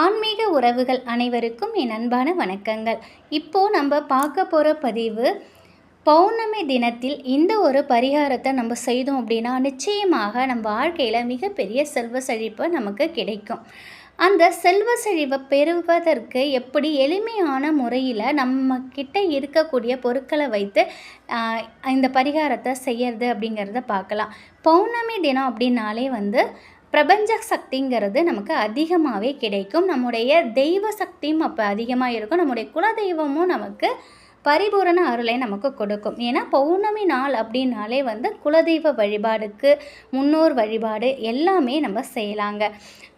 ஆன்மீக உறவுகள் அனைவருக்கும் என் அன்பான வணக்கங்கள். இப்போது நம்ம பார்க்க போகிற பதிவு பௌர்ணமி தினத்தில் இந்த ஒரு பரிகாரத்தை நம்ம செய்தோம் அப்படின்னா நிச்சயமாக நம்ம வாழ்க்கையில் மிகப்பெரிய செல்வ செழிப்பு நமக்கு கிடைக்கும். அந்த செல்வ செழிவை பெறுவதற்கு எப்படி எளிமையான முறையில் நம்ம கிட்ட இருக்கக்கூடிய பொருட்களை வைத்து இந்த பரிகாரத்தை செய்யறது அப்படிங்கிறத பார்க்கலாம். பௌர்ணமி தினம் அப்படின்னாலே வந்து பிரபஞ்ச சக்திங்கிறது நமக்கு அதிகமாகவே கிடைக்கும். நம்முடைய தெய்வ சக்தியும் அப்போ அதிகமாக இருக்கும் நம்முடைய குலதெய்வமும் நமக்கு பரிபூரண அருளை நமக்கு கொடுக்கும். ஏன்னா பௌர்ணமி நாள் அப்படின்னாலே வந்து குலதெய்வ வழிபாடுக்கு முன்னோர் வழிபாடு எல்லாமே நம்ம செய்யலாங்க.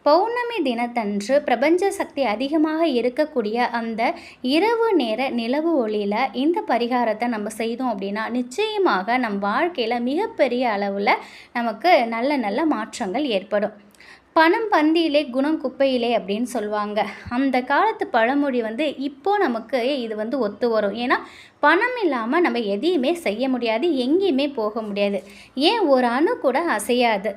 பௌர்ணமி தினத்தன்று பிரபஞ்ச சக்தி அதிகமாக இருக்கக்கூடிய அந்த இரவு நேர நிலவு ஒளியில் இந்த பரிகாரத்தை நம்ம செய்தோம் அப்படின்னா நிச்சயமாக நம் வாழ்க்கையில் மிகப்பெரிய அளவில் நமக்கு நல்ல நல்ல மாற்றங்கள் ஏற்படும். பணம் பந்தியிலே குணம் குப்பையிலே அப்படின்னு சொல்லுவாங்க. அந்த காலத்து பழமொழி வந்து இப்போ நமக்கு இது வந்து ஒத்து வரும். ஏன்னா பணம் இல்லாமல் நம்ம எதையுமே செய்ய முடியாது எங்கேயுமே போக முடியாது. ஏன்? ஒரு அணு கூட அசையாது.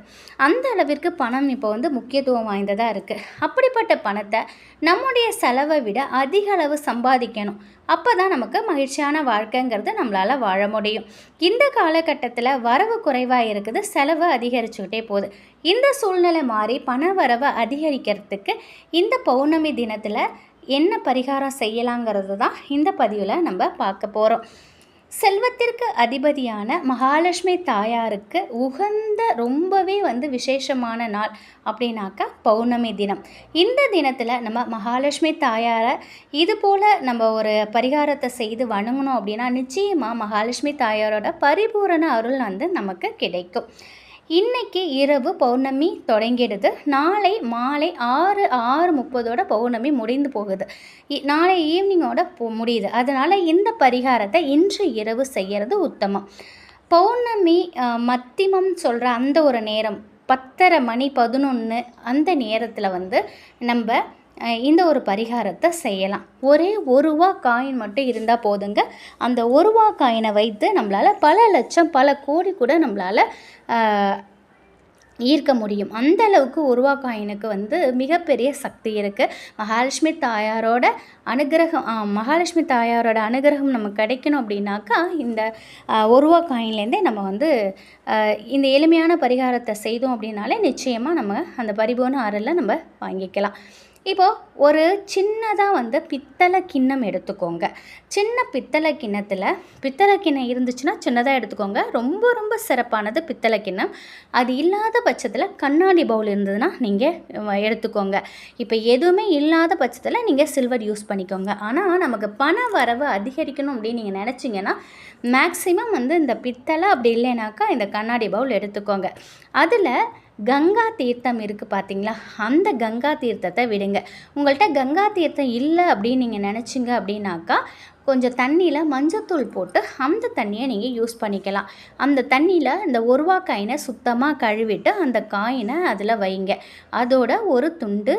அந்த அளவிற்கு பணம் இப்போ வந்து முக்கியத்துவம் வாய்ந்ததாக இருக்குது அப்படிப்பட்ட பணத்தை நம்முடைய செலவை விட அதிக அளவு சம்பாதிக்கணும். அப்போ தான் நமக்கு மகிழ்ச்சியான வாழ்க்கைங்கிறது நம்மளால் வாழ முடியும். இந்த காலகட்டத்தில் வரவு குறைவாக இருக்குது செலவு அதிகரிச்சுக்கிட்டே போகுது. இந்த சூழ்நிலை மாறி பண வரவை அதிகரிக்கிறதுக்கு இந்த பௌர்ணமி தினத்தில் என்ன பரிகாரம் செய்யலாங்கிறது தான் இந்த பதிவில் நம்ம பார்க்க போகிறோம் செல்வத்திற்கு அதிபதியான மகாலட்சுமி தாயாருக்கு உகந்த ரொம்பவே வந்து விசேஷமான நாள் அப்படின்னாக்கா பௌர்ணமி தினம். இந்த தினத்தில் நம்ம மகாலட்சுமி தாயாரை இது போல் நம்ம ஒரு பரிகாரத்தை செய்து வணங்கணும் அப்படின்னா நிச்சயமாக மகாலட்சுமி தாயாரோட பரிபூரண அருள் வந்து நமக்கு கிடைக்கும். இன்னைக்கு இரவு பௌர்ணமி தொடங்கிடுது. நாளை மாலை ஆறு ஆறு முப்பதோட பௌர்ணமி முடிந்து போகுது. இ- நாளை ஈவினிங்கோட போ முடியுது. அதனால் இந்த பரிகாரத்தை இன்று இரவு செய்கிறது உத்தமம். பௌர்ணமி மத்திமம் சொல்கிற அந்த ஒரு நேரம் பத்தரை மணி பதினொன்று அந்த நேரத்தில் வந்து நம்ம இந்த ஒரு பரிகாரத்தை செய்யலாம். ஒரே ஒரு ரூபா காயின் மட்டும் இருந்தால் போதுங்க. அந்த ஒரு ரூபா காயினை வைத்து நம்மளால் பல லட்சம் பல கோடி கூட நம்மளால் ஈர்க்க முடியும். அந்த அளவுக்கு உருவா காயினுக்கு வந்து மிகப்பெரிய சக்தி இருக்குது மகாலட்சுமி தாயாரோட அனுகிரகம் மகாலட்சுமி தாயாரோட அனுகிரகம் நமக்கு கிடைக்கணும் அப்படின்னாக்கா இந்த ஆ, காயின்லேருந்தே நம்ம வந்து இந்த எளிமையான பரிகாரத்தை செய்தோம் அப்படின்னாலே நிச்சயமாக நம்ம அந்த பரிபூர்ண அருளை நம்ம வாங்கிக்கலாம். இப்போது ஒரு சின்னதாக வந்து பித்தளை கிண்ணம் எடுத்துக்கோங்க. சின்ன பித்தளை கிண்ணத்தில் பித்தளை கிண்ணம் இருந்துச்சுன்னா சின்னதாக எடுத்துக்கோங்க. ரொம்ப ரொம்ப சிறப்பானது பித்தளை கிண்ணம். அது இல்லாத பட்சத்தில் கண்ணாடி பவுல் இருந்ததுன்னா நீங்கள் எடுத்துக்கோங்க. இப்போ எதுவுமே இல்லாத பட்சத்தில் நீங்கள் சில்வர் யூஸ் பண்ணிக்கோங்க. ஆனால் நமக்கு பண வரவு அதிகரிக்கணும் அப்படின்னு நீங்கள் நினச்சிங்கன்னா மேக்ஸிமம் வந்து இந்த பித்தளை அப்படி இல்லைனாக்கா இந்த கண்ணாடி பவுல் எடுத்துக்கோங்க. அதில் கங்கா தீர்த்தம் இருக்குது பார்த்தீங்களா அந்த கங்கா தீர்த்தத்தை விடுங்க. உங்கள்கிட்ட கங்கா தீர்த்தம் இல்லை அப்படின்னு நீங்கள் நினச்சிங்க அப்படின்னாக்கா கொஞ்சம் தண்ணியில் மஞ்சத்தூள் போட்டு அந்த தண்ணியை நீங்கள் யூஸ் பண்ணிக்கலாம். அந்த தண்ணியில் இந்த ஒருவா காயினை சுத்தமாக கழுவிட்டு அந்த காயினை அதில் வைங்க. அதோட ஒரு துண்டு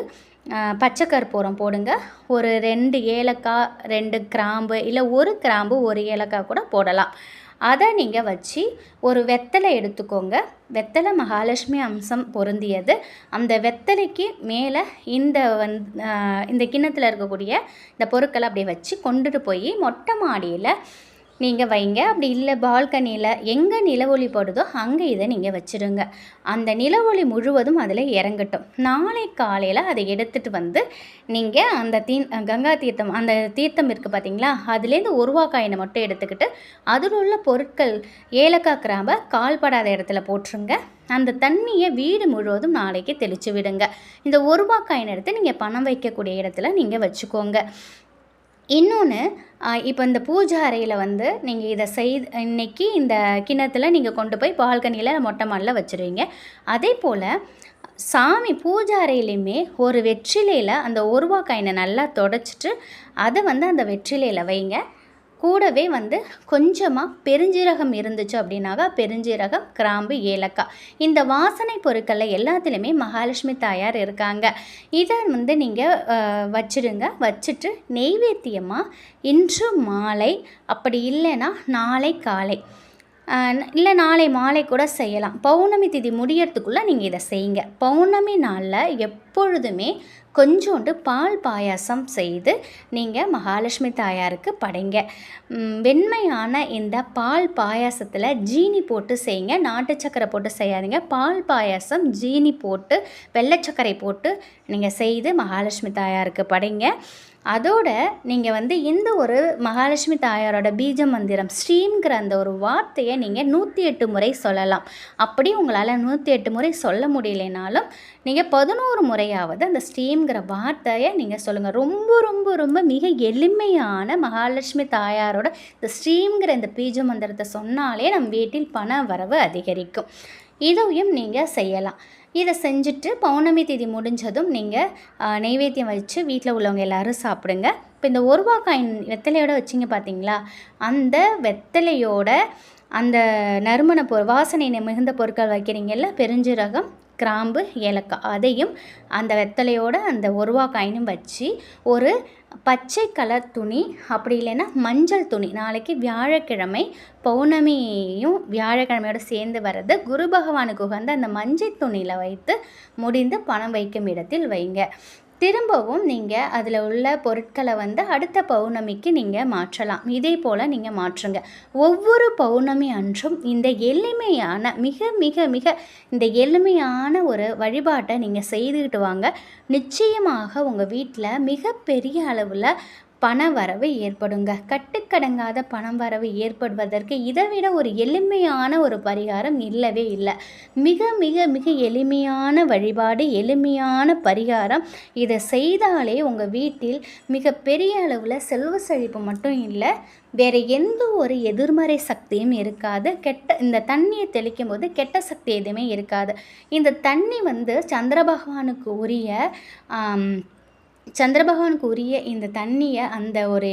பச்சை கற்பூரம் போடுங்க. ஒரு ரெண்டு ஏலக்காய் ரெண்டு கிராம்பு இல்லை ஒரு கிராம்பு ஒரு ஏலக்காய் கூட போடலாம். அதை நீங்கள் வச்சு ஒரு வெத்தலை எடுத்துக்கோங்க. வெத்தலை மகாலட்சுமி அம்சம் பொருந்தியது. அந்த வெத்தலைக்கு மேலே இந்த வந் இந்த கிண்ணத்தில் இருக்கக்கூடிய இந்த பொருட்களை அப்படியே வச்சு கொண்டுட்டு போய் மொட்டை மாடியில் நீங்கள் வைங்க. அப்படி இல்லை பால்கனியில் எங்கே நிலவொளி படுதோ அங்கே இதை நீங்கள் வச்சுருங்க அந்த நிலவொளி முழுவதும் அதில் இறங்கட்டும். நாளை காலையில் அதை எடுத்துகிட்டு வந்து நீங்கள் அந்த தீ கங்கா தீர்த்தம் அந்த தீர்த்தம் இருக்குது பார்த்தீங்களா அதுலேருந்து உருவாக்காயினை காயினை மட்டும் எடுத்துக்கிட்டு அதில் உள்ள பொருட்கள் ஏலக்காய் கிராம்பை கால்படாத இடத்துல போட்டுருங்க. அந்த தண்ணியை வீடு முழுவதும் நாளைக்கு தெளித்து விடுங்க. இந்த ஒரு ரூபா காயின் எடுத்து நீங்கள் பணம் வைக்கக்கூடிய இடத்துல நீங்கள் வச்சுக்கோங்க. இன்னொன்று இப்போ இந்த பூஜை அறையில் வந்து நீங்கள் இதை செய் இன்னைக்கு இந்த கிணத்துல நீங்கள் கொண்டு போய் பால்கனியில் மொட்டை மாடில் வச்சுருவீங்க. அதே போல் சாமி பூஜை அறையிலையுமே ஒரு வெற்றிலையில் அந்த ஒரு ரூபா காயினை நல்லா தொடச்சிட்டு அதை வந்து அந்த வெற்றிலையில் வைங்க. கூடவே வந்து கொஞ்சமாக பெருஞ்சீரகம் இருந்துச்சு அப்படின்னாக்கா பெருஞ்சீரகம் கிராம்பு ஏலக்காய். இந்த வாசனை பொருட்களில் எல்லாத்துலேயுமே மகாலட்சுமி தாயார் இருக்காங்க. இதை வந்து நீங்கள் வச்சுருங்க வச்சுட்டு நெய்வேத்தியமாக இன்று மாலை அப்படி இல்லைன்னா நாளை காலை. இல்லை நாளை மாலை கூட செய்யலாம். பௌர்ணமி திதி முடியறதுக்குள்ளே நீங்கள் இதை செய்யுங்க. பௌர்ணமி நாளில் எப்பொழுதுமே கொஞ்சோண்டு பால் பாயாசம் செய்து நீங்கள் மகாலட்சுமி தாயாருக்கு படைங்க. வெண்மையான இந்த பால் பாயாசத்தில் ஜீனி போட்டு செய்யுங்க. நாட்டு சக்கரை போட்டு செய்யாதீங்க. பால் பாயாசம் ஜீனி போட்டு வெள்ளை சர்க்கரை போட்டு நீங்கள் செய்து மகாலட்சுமி தாயாருக்கு படைங்க. அதோட நீங்கள் வந்து இந்த ஒரு மகாலட்சுமி தாயாரோட பீஜ மந்திரம் ஸ்ரீங்கிற அந்த ஒரு வார்த்தையை நீங்கள் நூற்றி எட்டு முறை சொல்லலாம். அப்படி உங்களால் நூற்றி எட்டு முறை சொல்ல முடியலைனாலும் நீங்கள் பதினோரு முறையாவது அந்த ஸ்ரீங்கிற வார்த்தையை நீங்கள் சொல்லுங்கள் ரொம்ப ரொம்ப ரொம்ப மிக எளிமையான மகாலட்சுமி தாயாரோட இந்த ஸ்ரீங்கிற இந்த பீஜ மந்திரத்தை சொன்னாலே நம் வீட்டில் பண வரவு அதிகரிக்கும். இதையும் நீங்கள் செய்யலாம். இதை செஞ்சுட்டு பௌர்ணமி தேதி முடிஞ்சதும் நீங்கள் நெய்வேத்தியம் வச்சு வீட்டில் உள்ளவங்க எல்லோரும் சாப்பிடுங்க. இப்போ இந்த ஒரு ரூபாய் வெத்தலையோடு வச்சிங்க பார்த்தீங்களா அந்த வெத்தலையோட அந்த நறுமண பொ வாசனை மிகுந்த பொருட்கள் வைக்கிறீங்கல்ல பெருஞ்சீரகம் கிராம்பு ஏலக்காய் அதையும் அந்த வெத்தலையோட அந்த ஒருவா காயினும் வச்சு ஒரு பச்சை கலர் துணி அப்படி இல்லைன்னா மஞ்சள் துணி. நாளைக்கு வியாழக்கிழமை பௌர்ணமியும் வியாழக்கிழமையோடு சேர்ந்து வர்றது குரு பகவானுக்கு உகந்த அந்த மஞ்சள் துணியில் வைத்து முடிந்து பணம் வைக்கும் இடத்தில் வைங்க. திரும்பவும் நீங்கள் அதில் உள்ள பொருட்களை வந்து அடுத்த பௌர்ணமிக்கு நீங்கள் மாற்றலாம். இதே போல் நீங்கள் மாற்றுங்க. ஒவ்வொரு பௌர்ணமி அன்றும் இந்த எளிமையான மிக மிக மிக இந்த எளிமையான ஒரு வழிபாட்டை நீங்கள் செய்துக்கிட்டு வாங்க. நிச்சயமாக உங்கள் வீட்டில் மிகப்பெரிய அளவில் பண வரவு ஏற்படுங்க. கட்டுக்கடங்காத பணம் வரவு ஏற்படுவதற்கு இதை விட ஒரு எளிமையான ஒரு பரிகாரம் இல்லவே இல்லை. மிக மிக மிக எளிமையான வழிபாடு எளிமையான பரிகாரம். இதை செய்தாலே உங்கள் வீட்டில் மிக பெரிய அளவில் செல்வ செழிப்பு மட்டும் இல்லை வேறு எந்த ஒரு எதிர்மறை சக்தியும் இருக்காது. கெட்ட இந்த தண்ணியை தெளிக்கும் போது கெட்ட சக்தி எதுவுமே இருக்காது. இந்த தண்ணி வந்து சந்திர பகவானுக்கு உரிய சந்திரபகவானுக்கு உரிய இந்த தண்ணியை அந்த ஒரு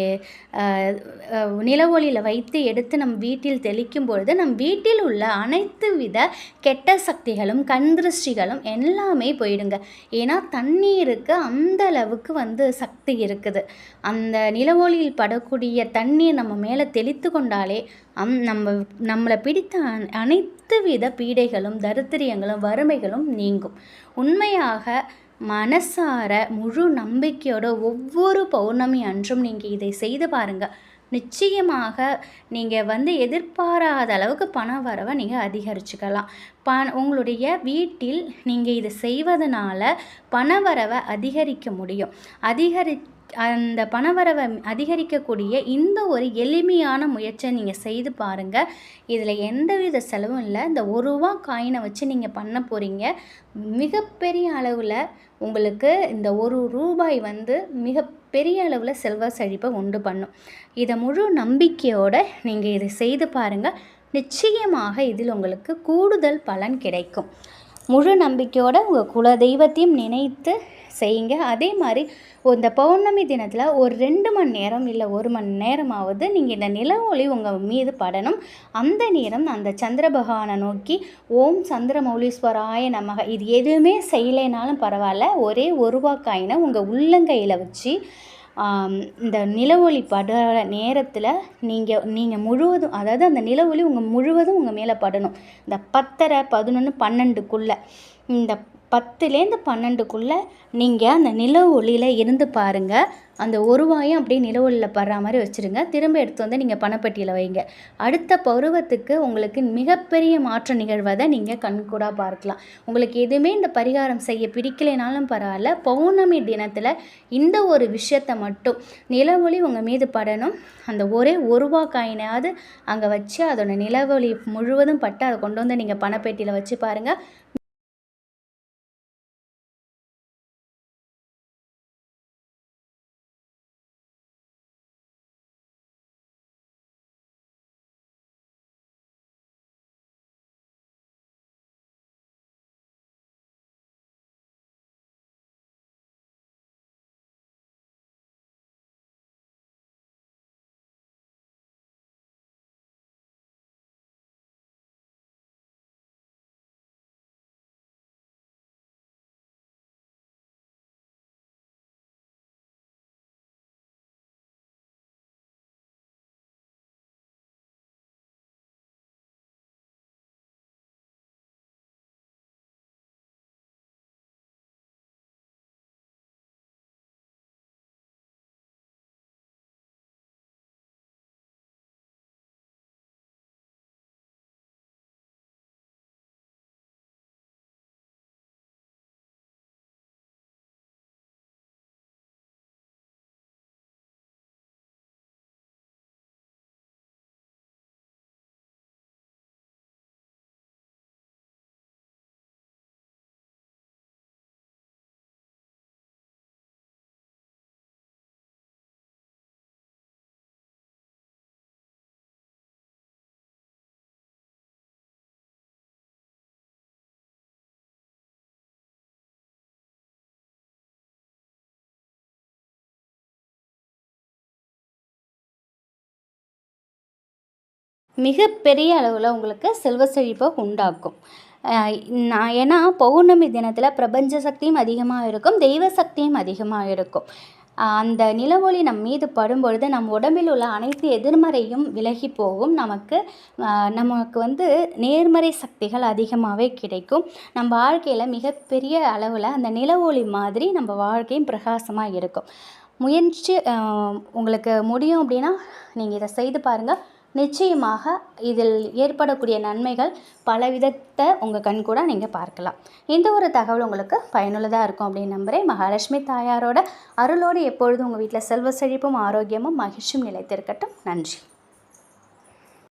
நிலவொலியில் வைத்து எடுத்து நம் வீட்டில் தெளிக்கும் பொழுது நம் வீட்டில் உள்ள அனைத்து வித கெட்ட சக்திகளும் கண் திருஷ்டிகளும் எல்லாமே போயிடுங்க. ஏன்னா தண்ணீருக்கு அந்த அளவுக்கு வந்து சக்தி இருக்குது. அந்த நிலவொலியில் படக்கூடிய தண்ணீர் நம்ம மேலே தெளித்து கொண்டாலே அம் நம்ம நம்மளை பிடித்த அனைத்து வித பீடைகளும் தரித்திரியங்களும் வறுமைகளும் நீங்கும். உண்மையாக மனசார முழு நம்பிக்கையோட ஒவ்வொரு பௌர்ணமி அன்றும் நீங்கள் இதை செய்து பாருங்கள் நிச்சயமாக நீங்கள் வந்து எதிர்பாராத அளவுக்கு பண வரவை நீங்கள் அதிகரிச்சுக்கலாம். ப உங்களுடைய வீட்டில் நீங்கள் இதை செய்வதனால பண வரவை அதிகரிக்க முடியும். அதிகரி அந்த பணவரவை அதிகரிக்கக்கூடிய இந்த ஒரு எளிமையான முயற்சியை நீங்கள் செய்து பாருங்கள் இதில் எந்தவித செலவும் இல்லை. இந்த ஒரு ரூபா காயினை வச்சு நீங்கள் பண்ண போகிறீங்க மிகப்பெரிய அளவில் உங்களுக்கு இந்த ஒரு ரூபாய் வந்து மிகப்பெரிய அளவில் செல்வ செழிப்பை உண்டு பண்ணும். இதை முழு நம்பிக்கையோடு நீங்கள் இதை செய்து பாருங்கள் நிச்சயமாக இதில் உங்களுக்கு கூடுதல் பலன் கிடைக்கும். முழு நம்பிக்கையோடு உங்கள் குல தெய்வத்தையும் நினைத்து செய்யுங்க. அதே மாதிரி இந்த பௌர்ணமி தினத்தில் ஒரு ரெண்டு மணி நேரம் இல்லை ஒரு மணி நேரமாவது நீங்கள் இந்த நில ஒளி உங்கள் மீது படணும். அந்த நேரம் அந்த சந்திர பகவானை நோக்கி ஓம் சந்திர மௌலீஸ்வராய நமக. இது எதுவுமே செய்யலைனாலும் பரவாயில்ல. ஒரே ஒரு வாக்காயினை உங்கள் உள்ளங்கையில் வச்சு இந்த நிலவொளி படுற நேரத்தில் நீங்கள் நீங்கள் முழுவதும் அதாவது அந்த நிலவொளி உங்கள் முழுவதும் உங்கள் மேலே படணும். இந்த பத்தரை பதினொன்று பன்னெண்டுக்குள்ளே. இந்த பத்துலேருந்து பன்னெண்டுக்குள்ளே நீங்கள் அந்த நில ஒளியில் இருந்து பாருங்கள் அந்த ஒரு அப்படியே நில ஒளியில் படுற மாதிரி வச்சுருங்க. திரும்ப எடுத்து வந்து நீங்கள் பணப்பட்டியில் வைங்க. அடுத்த பருவத்துக்கு உங்களுக்கு மிகப்பெரிய மாற்ற நிகழ்வதை நீங்கள் கண்கூடாக பார்க்கலாம். உங்களுக்கு எதுவுமே இந்த பரிகாரம் செய்ய பிடிக்கலைனாலும் பரவாயில்ல. பௌர்ணமி தினத்தில் இந்த ஒரு விஷயத்தை மட்டும் நில ஒளி உங்கள் மீது படணும். அந்த ஒரே ஒருவா காயினாவது அங்கே வச்சு அதோட நிலவொளி முழுவதும் பட்டு அதை கொண்டு வந்து நீங்கள் பணப்பெட்டியில் வச்சு பாருங்கள் மிகப்பெரிய அளவில் உங்களுக்கு செல்வ செழிப்பை உண்டாக்கும். நான் ஏன்னா பௌர்ணமி தினத்தில் பிரபஞ்ச சக்தியும் அதிகமாக இருக்கும் தெய்வ சக்தியும் அதிகமாக இருக்கும். அந்த நிலவொளி நம் மீது படும்பொழுது நம் உடம்பில் உள்ள அனைத்து எதிர்மறையும் விலகி போகும். நமக்கு நமக்கு வந்து நேர்மறை சக்திகள் அதிகமாகவே கிடைக்கும். நம்ம வாழ்க்கையில் மிகப்பெரிய அளவில் அந்த நிலவொளி மாதிரி நம்ம வாழ்க்கையும் பிரகாசமாக இருக்கும். முயற்சி உங்களுக்கு முடியும் அப்படின்னா நீங்கள் இதை செய்து பாருங்கள் நிச்சயமாக இதில் ஏற்படக்கூடிய நன்மைகள் பல விதத்தை உங்கள் கண் கூட நீங்கள் பார்க்கலாம். இந்த ஒரு தகவல் உங்களுக்கு பயனுள்ளதாக இருக்கும் அப்படின்னு நம்புகிறேன் மகாலட்சுமி தாயாரோட அருளோடு எப்பொழுதும் உங்கள் வீட்டில் செல்வ செழிப்பும் ஆரோக்கியமும் மகிழ்ச்சியும் நிலைத்திருக்கட்டும். நன்றி.